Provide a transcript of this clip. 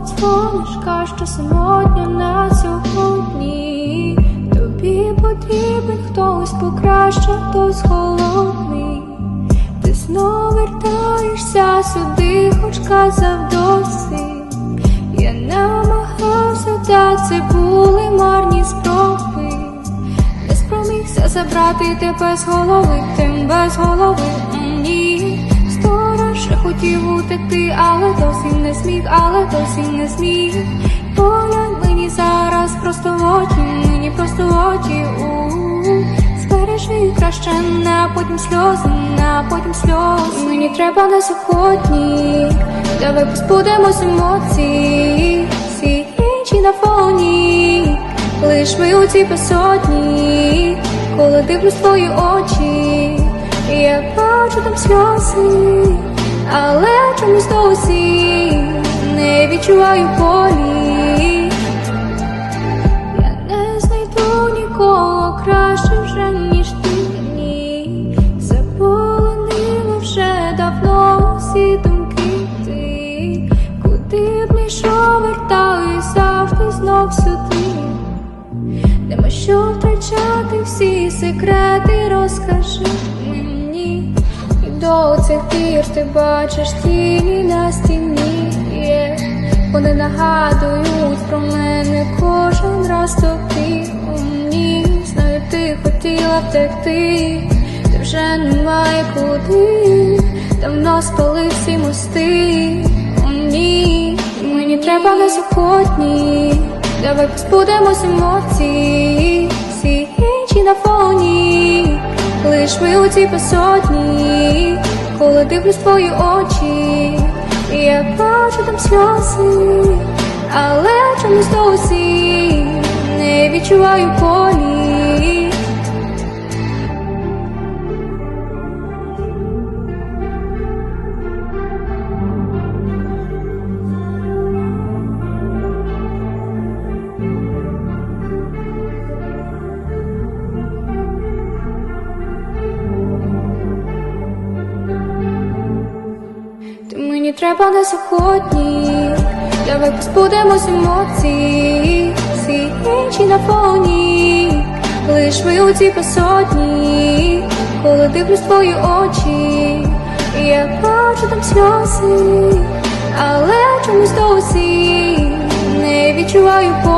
дівочка, що самотня на сьогодні. Тобі потрібен хтось покраще, хтось холодний. Ти знов вертаєшся сюди, хоч казав досить. Я намагався, та це були марні спроби. Не спромігся забрати тебе з голови, тим без голови хотів утекти, але досі не зміг, але досі не зміг. Поглянь мені зараз просто в очі, мені просто в очі. у Збережи краще на потім сльози, на потім сльози. Мені треба на сьогодні, давай позбудемось емоцій, всі інші на фоні. Лиш ми у цій посотні, коли дивлюсь твої очі, я бачу там сльози, але чомусь досі не відчуваю болі. Я не знайду нікого краще вже, ніж ти ні. Заполонила вже давно всі думки ти, куди б не йшов, вертаюсь завжди знов сюди. Нема що втрачати всі секрети, розкажи мені. До цих пір ти бачиш тіні на стіні. є. Вони нагадують про мене кожен раз тобі у мені. Знаю, ти хотіла втекти, ти вже немає куди. Давно спали всі мости. О, ні, мені треба на сьогодні. Давай позбудемось емоцій, Лиш ми у цій посотні, коли дивлюсь твої очі, я бачу там сльози, але чомусь досі не відчуваю болі. Мені треба на сухотні, давай позбудемось емоцій, всі інші на фоні, лиш ми у цій посотні, коли дивлюсь твої очі, я бачу там сльози, але чомусь досі не відчуваю.